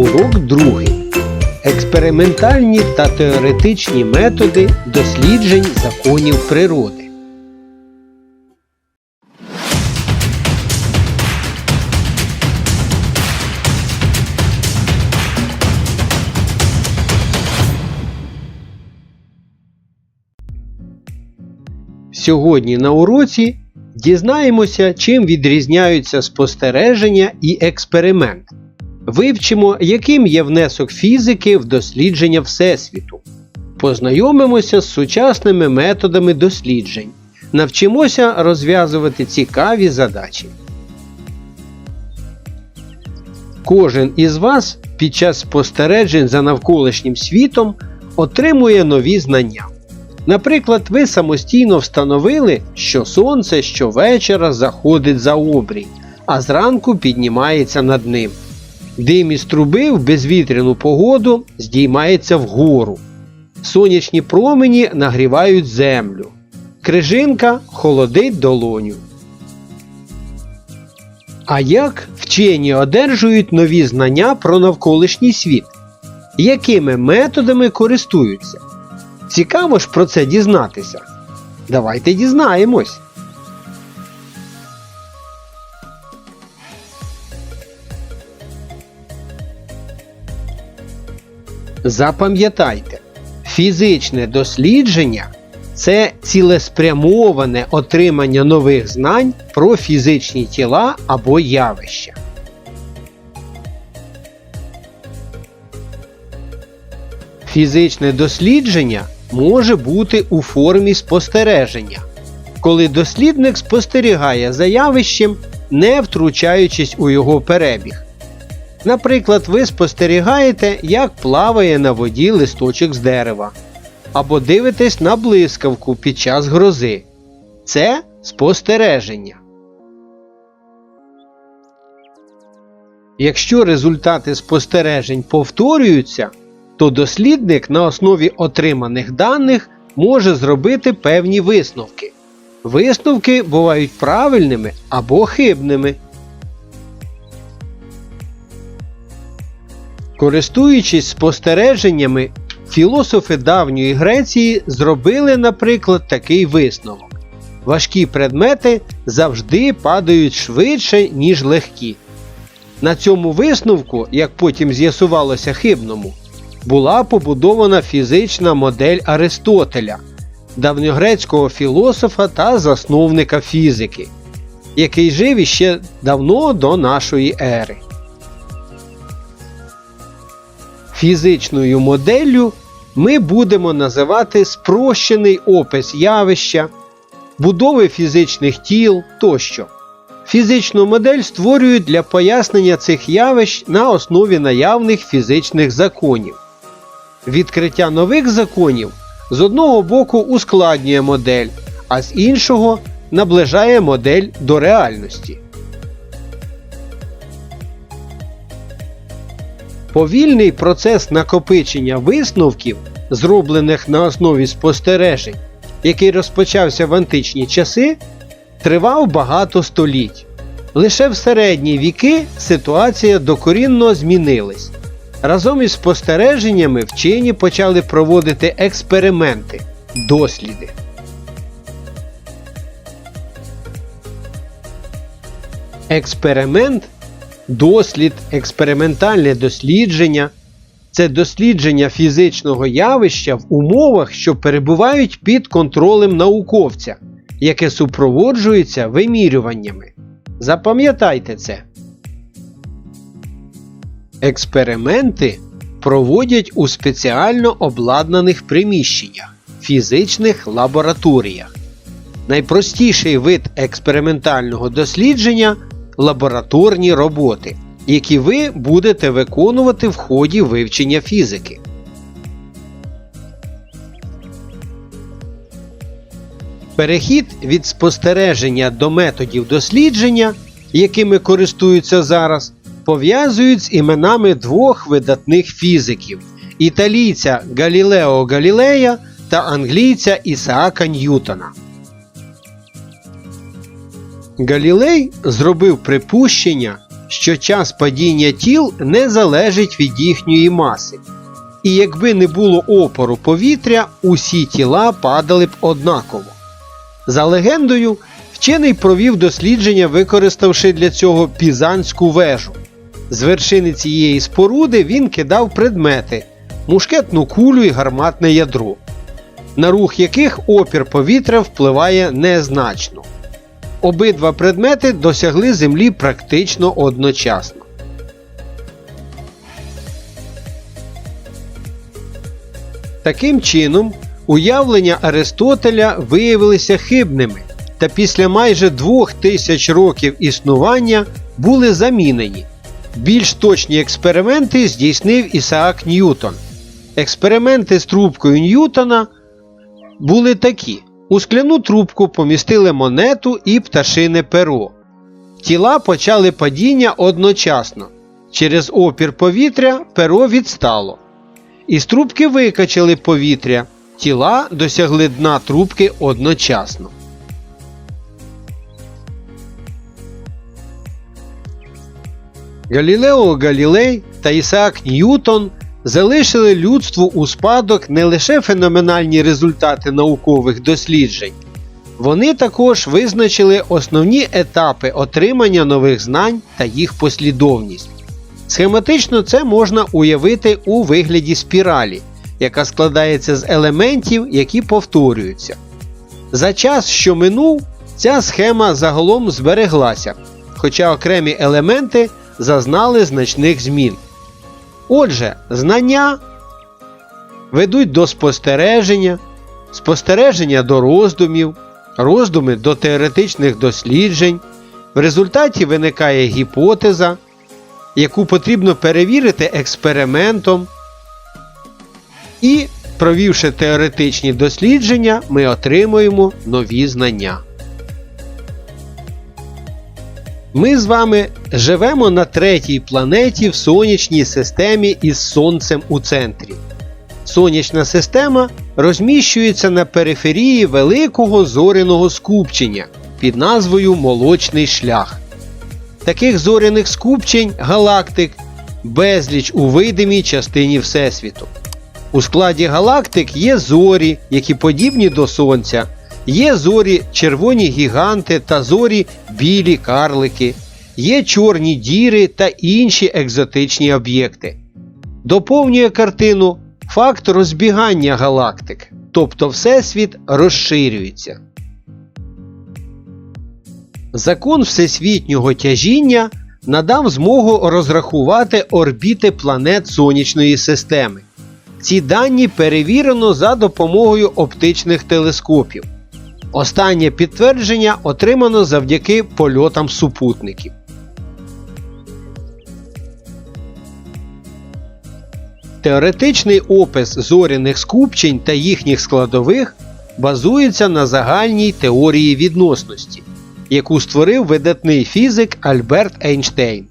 Урок другий. Експериментальні та теоретичні методи досліджень законів природи. Сьогодні на уроці дізнаємося, чим відрізняються спостереження і експеримент. Вивчимо, яким є внесок фізики в дослідження Всесвіту. Познайомимося з сучасними методами досліджень. Навчимося розв'язувати цікаві задачі. Кожен із вас під час спостережень за навколишнім світом отримує нові знання. Наприклад, ви самостійно встановили, що сонце щовечора заходить за обрій, а зранку піднімається над ним. Дим із труби в безвітряну погоду здіймається вгору. Сонячні промені нагрівають землю. Крижинка холодить долоню. А як вчені одержують нові знання про навколишній світ? Якими методами користуються? Цікаво ж про це дізнатися. Давайте дізнаємось. Запам'ятайте, фізичне дослідження це цілеспрямоване отримання нових знань про фізичні тіла або явища. Фізичне дослідження може бути у формі спостереження, коли дослідник спостерігає за явищем, не втручаючись у його перебіг. Наприклад, ви спостерігаєте, як плаває на воді листочок з дерева, або дивитесь на блискавку під час грози. Це спостереження. Якщо результати спостережень повторюються, то дослідник на основі отриманих даних може зробити певні висновки. Висновки бувають правильними або хибними. Користуючись спостереженнями, філософи давньої Греції зробили, наприклад, такий висновок: важкі предмети завжди падають швидше, ніж легкі. На цьому висновку, як потім з'ясувалося хибному, була побудована фізична модель Аристотеля, давньогрецького філософа та засновника фізики, який жив іще давно до нашої ери. Фізичною моделлю ми будемо називати спрощений опис явища, будови фізичних тіл тощо. Фізичну модель створюють для пояснення цих явищ на основі наявних фізичних законів. Відкриття нових законів з одного боку ускладнює модель, а з іншого наближає модель до реальності. Повільний процес накопичення висновків, зроблених на основі спостережень, який розпочався в античні часи, тривав багато століть. Лише в середні віки ситуація докорінно змінилась. Разом із спостереженнями вчені почали проводити експерименти, досліди. Експеримент дослід, експериментальне дослідження це дослідження фізичного явища в умовах, що перебувають під контролем науковця, яке супроводжується вимірюваннями. Запам'ятайте це. Експерименти проводять у спеціально обладнаних приміщеннях, фізичних лабораторіях. Найпростіший вид експериментального дослідження лабораторні роботи, які ви будете виконувати в ході вивчення фізики. Перехід від спостереження до методів дослідження, якими користуються зараз, пов'язують з іменами двох видатних фізиків італійця Галілео Галілея та англійця Ісаака Ньютона. Галілей зробив припущення, що час падіння тіл не залежить від їхньої маси. І якби не було опору повітря, усі тіла падали б однаково. За легендою, вчений провів дослідження, використавши для цього пізанську вежу. З вершини цієї споруди він кидав предмети, мушкетну кулю і гарматне ядро, на рух яких опір повітря впливає незначно. Обидва предмети досягли землі практично одночасно. Таким чином, уявлення Аристотеля виявилися хибними та після майже двох тисяч років існування були замінені. Більш точні експерименти здійснив Ісаак Ньютон. Експерименти з трубкою Ньютона були такі: у скляну трубку помістили монету і пташине перо. Тіла почали падіння одночасно. Через опір повітря перо відстало. Із трубки викачали повітря, тіла досягли дна трубки одночасно. Галілео Галілей та Ісаак Ньютон залишили людству у спадок не лише феноменальні результати наукових досліджень, вони також визначили основні етапи отримання нових знань та їх послідовність. Схематично це можна уявити у вигляді спіралі, яка складається з елементів, які повторюються. За час, що минув, ця схема загалом збереглася, хоча окремі елементи зазнали значних змін. Отже, знання ведуть до спостереження, спостереження до роздумів, роздуми до теоретичних досліджень. В результаті виникає гіпотеза, яку потрібно перевірити експериментом. І, провівши теоретичні дослідження, ми отримуємо нові знання. Ми з вами живемо на третій планеті в сонячній системі із Сонцем у центрі. Сонячна система розміщується на периферії великого зоряного скупчення під назвою Молочний шлях. Таких зоряних скупчень галактик безліч у видимій частині Всесвіту. У складі галактик є зорі, які подібні до Сонця, є зорі червоні гіганти та зорі білі карлики, є чорні діри та інші екзотичні об'єкти. Доповнює картину факт розбігання галактик, тобто Всесвіт розширюється. Закон всесвітнього тяжіння надав змогу розрахувати орбіти планет Сонячної системи. Ці дані перевірено за допомогою оптичних телескопів. Останнє підтвердження отримано завдяки польотам супутників. Теоретичний опис зоряних скупчень та їхніх складових базується на загальній теорії відносності, яку створив видатний фізик Альберт Ейнштейн.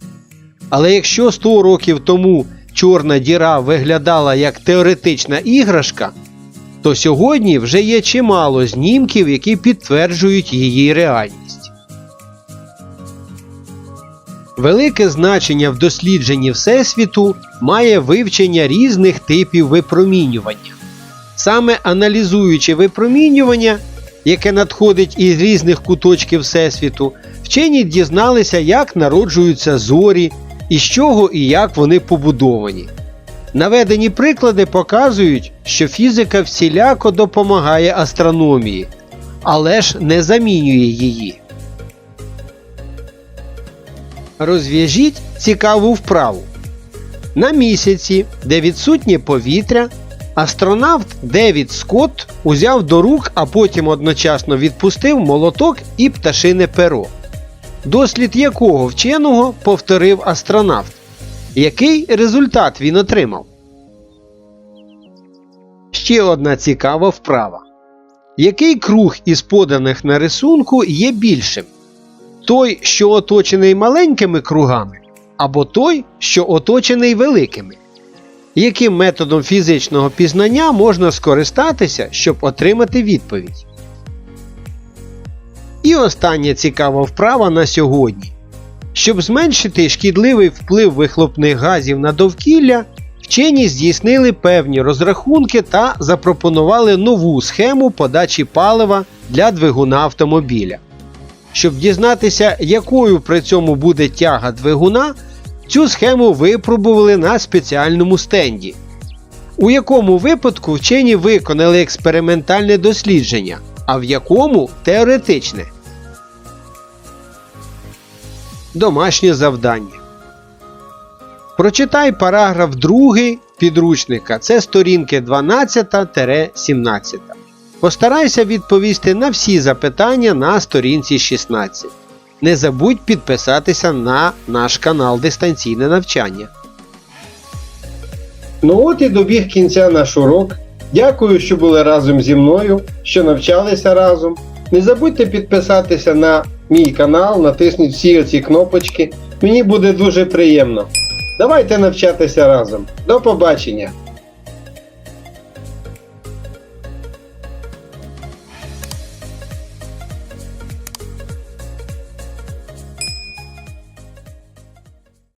Але якщо 100 років тому чорна діра виглядала як теоретична іграшка, то сьогодні вже є чимало знімків, які підтверджують її реальність. Велике значення в дослідженні Всесвіту має вивчення різних типів випромінювання. Саме аналізуючи випромінювання, яке надходить із різних куточків Всесвіту, вчені дізналися, як народжуються зорі, із чого і як вони побудовані. Наведені приклади показують, що фізика всіляко допомагає астрономії, але ж не замінює її. Розв'яжіть цікаву вправу. На місяці, де відсутнє повітря, астронавт Девід Скотт узяв до рук, а потім одночасно відпустив молоток і пташине перо. Дослід якого вченого повторив астронавт. Який результат він отримав? Ще одна цікава вправа. Який круг із поданих на рисунку є більшим? Той, що оточений маленькими кругами, або той, що оточений великими? Яким методом фізичного пізнання можна скористатися, щоб отримати відповідь? І остання цікава вправа на сьогодні. Щоб зменшити шкідливий вплив вихлопних газів на довкілля, вчені здійснили певні розрахунки та запропонували нову схему подачі палива для двигуна автомобіля. Щоб дізнатися, якою при цьому буде тяга двигуна, цю схему випробували на спеціальному стенді. У якому випадку вчені виконали експериментальне дослідження, а в якому теоретичне. Домашнє завдання. Прочитай параграф 2 підручника. Це сторінки 12-17. Постарайся відповісти на всі запитання на сторінці 16. Не забудь підписатися на наш канал Дистанційне навчання. Ну от і добіг кінця наш урок. Дякую, що були разом зі мною, що навчалися разом. Не забудьте підписатися на мій канал, натисніть всі оці кнопочки. Мені буде дуже приємно. Давайте навчатися разом. До побачення!